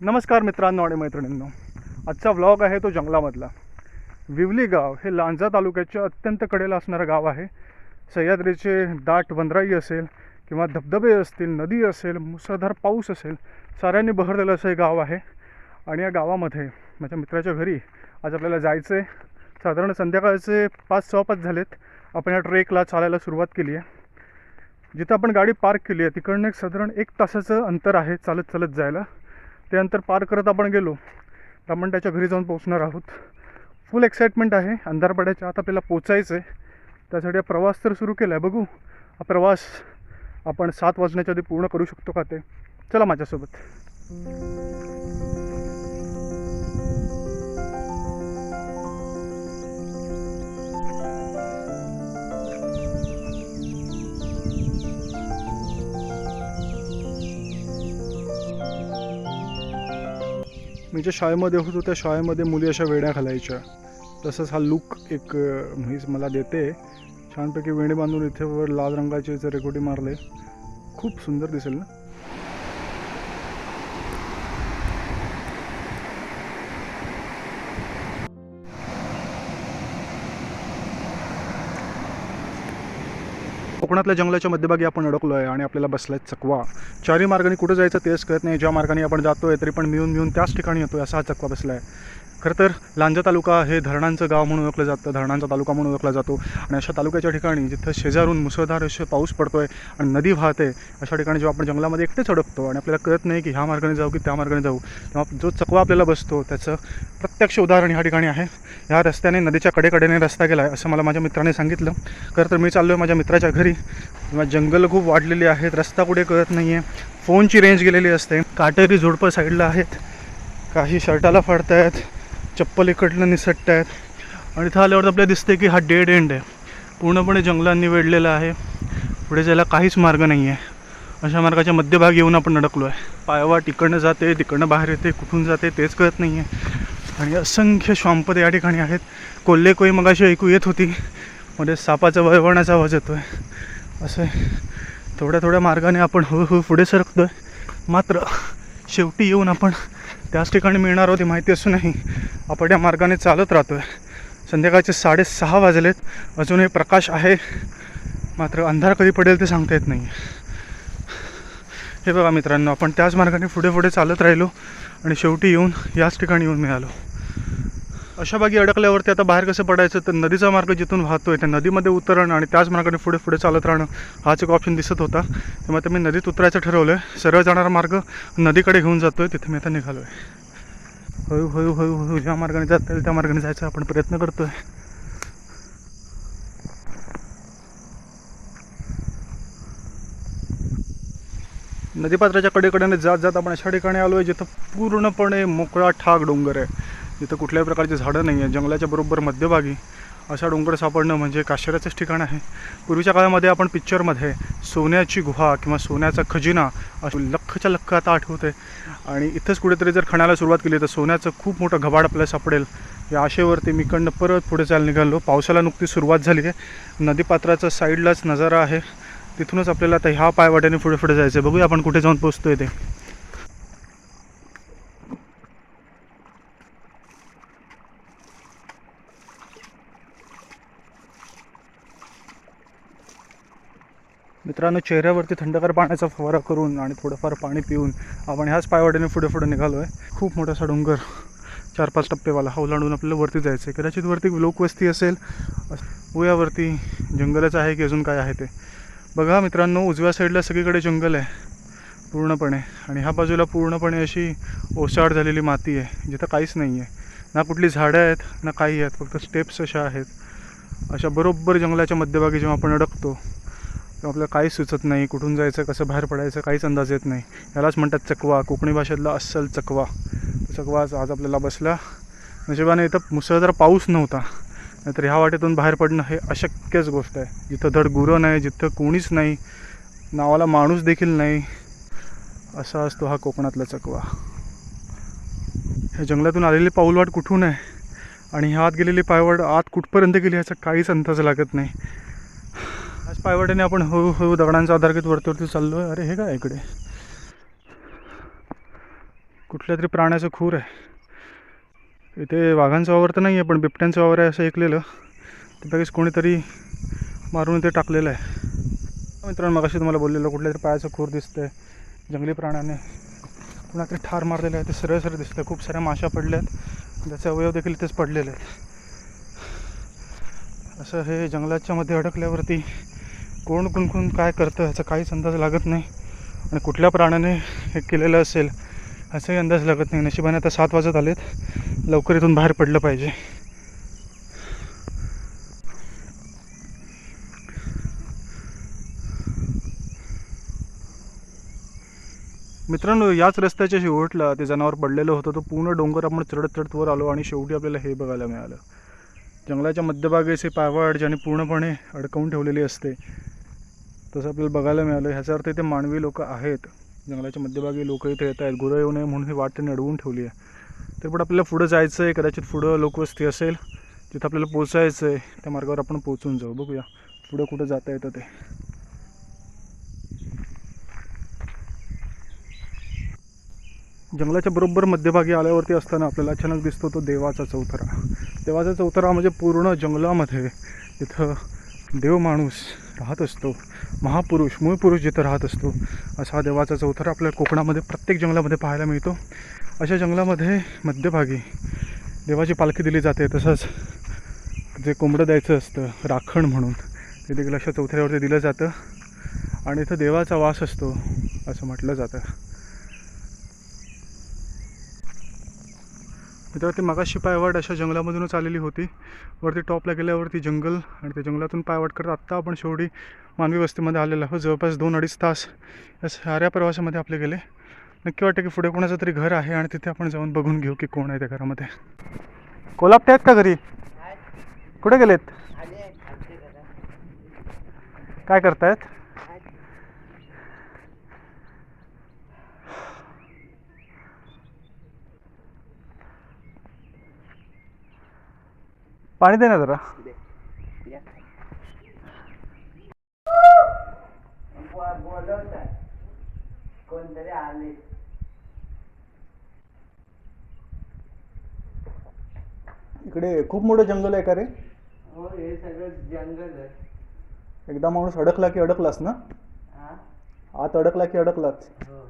नमस्कार मित्रांनो आणि मैत्रिणींनो. आजचा व्लॉग आहे तो जंगलामधला. विवली गाव हे लांजा तालुक्याच्या अत्यंत कडेला असणारं गाव आहे. सह्याद्रीचे दाट वनराई असेल किंवा धबधबे असतील नदी असेल मुसळधार पाऊस असेल साऱ्यांनी बहरलेलं असं हे गाव आहे. आणि या गावामध्ये माझ्या मित्राच्या घरी आज आपल्याला जायचं आहे साधारण संध्याकाळचे पाच सहा पाच झालेत. आपण या ट्रेकला चालायला सुरुवात केली आहे. जिथं आपण गाडी पार्क केली आहे तिकडनं एक साधारण एक तासाचं अंतर आहे चालत चालत जायला. ते अंतर पार करत आपण गेलो तर आपण त्याच्या घरी जाऊन पोहोचणार आहोत. फुल एक्साइटमेंट आहे. अंधारपाड्याच्या आत आपल्याला पोचायचं आहे त्यासाठी हा प्रवास तर सुरू केला आहे बघू हा प्रवास आपण सात वाजण्याच्या आधी पूर्ण करू शकतो का ते? चला माझ्यासोबत. मी ज्या शाळेमध्ये होतो त्या शाळेमध्ये मुली अशा वेण्या घालायच्या. तसंच हा लुक एक म्हैस मला देते. छानपैकी वेणे बांधून इथे वर लाल रंगाचे जर रेकोटी मारले. खूप सुंदर दिसेल ना? कोकणातल्या जंगलाच्या मध्यभागी आपण अडकलो आहे आणि आपल्याला बसलाय चकवा. चारी मार्गाने कुठं जायचं तेच कळत नाही. ज्या मार्गाने आपण जातोय तरी पण मिळून मिळून त्याच ठिकाणी येतोय असा हा चकवा बसला आहे खरं तर लांजा तालुका हे धरणांचं गाव म्हणून ओळखलं जातं धरणांचा तालुका म्हणून ओळखला जातो. आणि अशा तालुक्याच्या ठिकाणी जिथं शेजारून मुसळधार असे पाऊस पडतो आहे आणि नदी वाहते अशा ठिकाणी जेव्हा आपण जंगलामध्ये एकटेच अडकतो आणि आपल्याला कळत नाही की ह्या मार्गाने जाऊ की त्या मार्गाने जाऊ तेव्हा जो चकवा आपल्याला बसतो त्याचं प्रत्यक्ष उदाहरण ह्या ठिकाणी आहे. ह्या रस्त्याने नदीच्या कडेकडेने रस्ता गेला आहे असं मला माझ्या मित्राने सांगितलं. खरं तर मी चाललो आहे माझ्या मित्राच्या घरी. किंवा जंगल खूप वाढलेली आहेत रस्ता कुठे कळत नाही आहे फोनची रेंज गेलेली असते. काटेरी झुडपं साईडला आहेत. काही शर्टाला फाडत आहेत चप्पल इकडनं निसटत आहेत. आणि इथं आल्यावर आपल्याला दिसते की हा डेड एंड आहे. पूर्णपणे जंगलांनी वेढलेला आहे. पुढे जायला काहीच मार्ग नाही आहे अशा मार्गाच्या मध्यभागी येऊन आपण अडकलो आहे पायवाट इकडनं जाते तिकडनं बाहेर येते कुठून जाते तेच कळत नाही आहे आणि असंख्य श्वांपद या ठिकाणी आहेत. कोल्हे कोई मगाशी ऐकू येत होती मध्ये सापाचा वळवण्याचा आवाज येतो आहे. असं थोड्या थोड्या मार्गाने आपण हळूहळू पुढे सरकतो आहे मात्र शेवटी येऊन आपण त्याच ठिकाणी मिळणार होती माहिती असूनही आपण या मार्गाने चालत राहतो आहे संध्याकाळचे साडेसहा वाजलेत. अजूनही प्रकाश आहे. मात्र अंधार कधी पडेल ते सांगता येत नाही हे बघा मित्रांनो आपण त्याच मार्गाने पुढे पुढे चालत राहिलो आणि शेवटी येऊन याच ठिकाणी येऊन मिळालो. अशा बागी अडकल्यावरती आता बाहेर कसं पडायचं तर नदीचा मार्ग जिथून वाहतोय त्या नदीमध्ये उतरणं आणि त्याच मार्गाने पुढे पुढे चालत राहणं हाच एक ऑप्शन दिसत होता. त्यामुळे आता मी नदीत उतरायचं ठरवलं आहे सरळ जाणारा मार्ग नदीकडे घेऊन जातो आहे तिथे मी आता निघालो आहे हळू हळू हळू हळू ज्या मार्गाने जाता येईल त्या मार्गाने जायचा आपण प्रयत्न करतो आहे नदीपात्राच्या कडेकडेने जात जात आपण अशा ठिकाणी आलो आहे जिथं पूर्णपणे मोकळा ठाक डोंगर आहे. इथं कुठल्याही प्रकारची झाडं नाही आहे जंगलाच्या बरोबर मध्यभागी असा डोंगर सापडणं म्हणजे काश्मीराचंच ठिकाण आहे. पूर्वीच्या काळामध्ये आपण पिक्चरमध्ये सोन्याची गुहा किंवा सोन्याचा खजिना अशी लखच्या लख आता आठवते. आणि इथंच कुठेतरी जर खणायला सुरुवात केली तर सोन्याचं खूप मोठं घबाड आपल्याला सापडेल. या आशेवरती मी कडनं परत पुढे चाल निघालो पावसाला नुकतीच सुरुवात झाली आहे. नदीपात्राचा साईडलाच नजारा आहे. तिथूनच आपल्याला आता ह्या पायवाट्याने पुढे पुढे जायचं आहे बघूया आपण कुठे जाऊन पोचतोय ते. मित्रांनो चेहऱ्यावरती थंडगार पाण्याचा फवारा करून आणि थोडंफार पाणी पिऊन आपण ह्याच पायवाट्याने पुढे पुढे निघालो आहे खूप मोठासा डोंगर चार पाच टप्पेवाला. हा ओलांडून आपल्याला वरती जायचं आहे कदाचित वरती लोकवस्ती असेल उयावरती जंगलच आहे की अजून काय आहे ते. बघा मित्रांनो उजव्या साईडला सगळीकडे जंगल आहे पूर्णपणे. आणि ह्या बाजूला पूर्णपणे अशी ओसाड झालेली माती आहे जिथं काहीच नाही आहे ना कुठली झाडं आहेत ना काही आहेत फक्त स्टेप्स अशा आहेत. अशा बरोबर जंगलाच्या मध्यभागी जेव्हा आपण अडकतो किंवा आपल्याला काहीच सुचत नाही कुठून जायचं कसं बाहेर पडायचं काहीच अंदाज येत नाही. यालाच म्हणतात चकवा. कोकणी भाषेतला अस्सल चकवा. चकवाच आज आज आपल्याला बसला. नशिबाने इथं मुसळधार पाऊस नव्हता. नाहीतर ह्या वाटेतून बाहेर पडणं हे अशक्यच गोष्ट आहे. जिथं धड गुरं नाही जिथं कोणीच नाही नावाला माणूस देखील नाही असा असतो हा कोकणातला चकवा. ह्या जंगलातून आलेली पाऊलवाट कुठून आहे? आणि ह्या आत गेलेली पायवाट आत कुठपर्यंत गेली याचा काहीच अंदाज लागत नाही. आज पायवाट्याने आपण हळूहळू दगडांचा आधार घेत वरती वरती चाललो आहे अरे हे काय इकडे? कुठल्या तरी प्राण्याचं खूर आहे. इथे वाघांचा वावर तर नाही आहे पण बिबट्यांचा वावर आहे असं ऐकलेलं. त्यापैकीच कोणीतरी मारून इथे टाकलेलं आहे. मित्रांनो मगाशी तुम्हाला बोललेलं कुठल्या तरी पायाचं खूर दिसतंय जंगली प्राण्याने. कुणातरी ठार मारलेलं आहे ते सरळ सरळ दिसतं खूप साऱ्या माशा पडल्या आहेत त्याचे अवयव देखील इथेच पडलेले आहेत. असं हे जंगलाच्या मध्ये अडकल्यावरती कोण कोण कोण काय करतं ह्याचा काहीच अंदाज लागत नाही. आणि कुठल्या प्राण्याने हे केलेलं असेल असाही अंदाज लागत नाही. नशिबाने आता सात वाजत आलेत. लवकर इथून बाहेर पडलं पाहिजे. मित्रांनो याच रस्त्याच्या शेवटला ते जनावर पडलेलं होतं. तो पूर्ण डोंगर आपण चढत चढत वर आलो आणि शेवटी आपल्याला हे बघायला मिळालं. जंगलाच्या मध्यभागीचे पायवाट ज्याने पूर्णपणे अडकवून ठेवलेली असते. तसं आपल्याला बघायला मिळालं ह्याचा अर्थ इथे मानवी लोक आहेत. जंगलाच्या मध्यभागी लोक इथे येत आहेत. गुरं येऊ नये म्हणून ही वाट त्यांनी अडवून ठेवली आहे. तर पण आपल्याला पुढं जायचं आहे कदाचित पुढं लोकवस्ती असेल तिथं आपल्याला पोचायचं आहे त्या मार्गावर आपण पोचून जाऊ. बघूया पुढं कुठं जाता येतं ते. जंगलाच्या बरोबर मध्यभागी आल्यावरती असताना आपल्याला अचानक दिसतो तो देवाचा चौथरा. देवाचा चौथरा म्हणजे पूर्ण जंगलामध्ये तिथं देव माणूस राहत असतो. महापुरुष मूळ पुरुष जिथं राहत असतो असा देवाचा चौथरा आपल्याला कोकणामध्ये प्रत्येक जंगलामध्ये पाहायला मिळतो. अशा जंगलामध्ये मध्यभागी देवाची पालखी दिली जाते. तसंच जे कोंबडं द्यायचं असतं राखण म्हणून ते देखील अशा चौथऱ्यावरती दिलं जातं. आणि इथं देवाचा वास असतो असं म्हटलं जातं. मित्र ती मगाशी पायवाट अशा जंगलामधूनच आलेली होती. वरती टॉपला गेल्यावरती जंगल आणि त्या जंगलातून पायवाट करत आत्ता आपण शेवटी मानवी वस्तीमध्ये आलेलो आहोत. जवळपास दोन अडीच तास या साऱ्या प्रवासामध्ये आपले गेले. नक्की वाटतं की पुढे कोणाचं तरी घर आहे आणि तिथे आपण जाऊन बघून घेऊ की कोण आहे त्या घरामध्ये. कोलापटे आहेत का घरी? कुठे गेलेत? काय करतायत? पाणी दे ना जरा. कोणतरी आले इकडे खूप मोठं जंगल आहे का रे? हो हे सगळं जंगल आहे. एकदा माणूस अडकला की अडकलास ना? हा? आत अडकला की अडकलाच हो.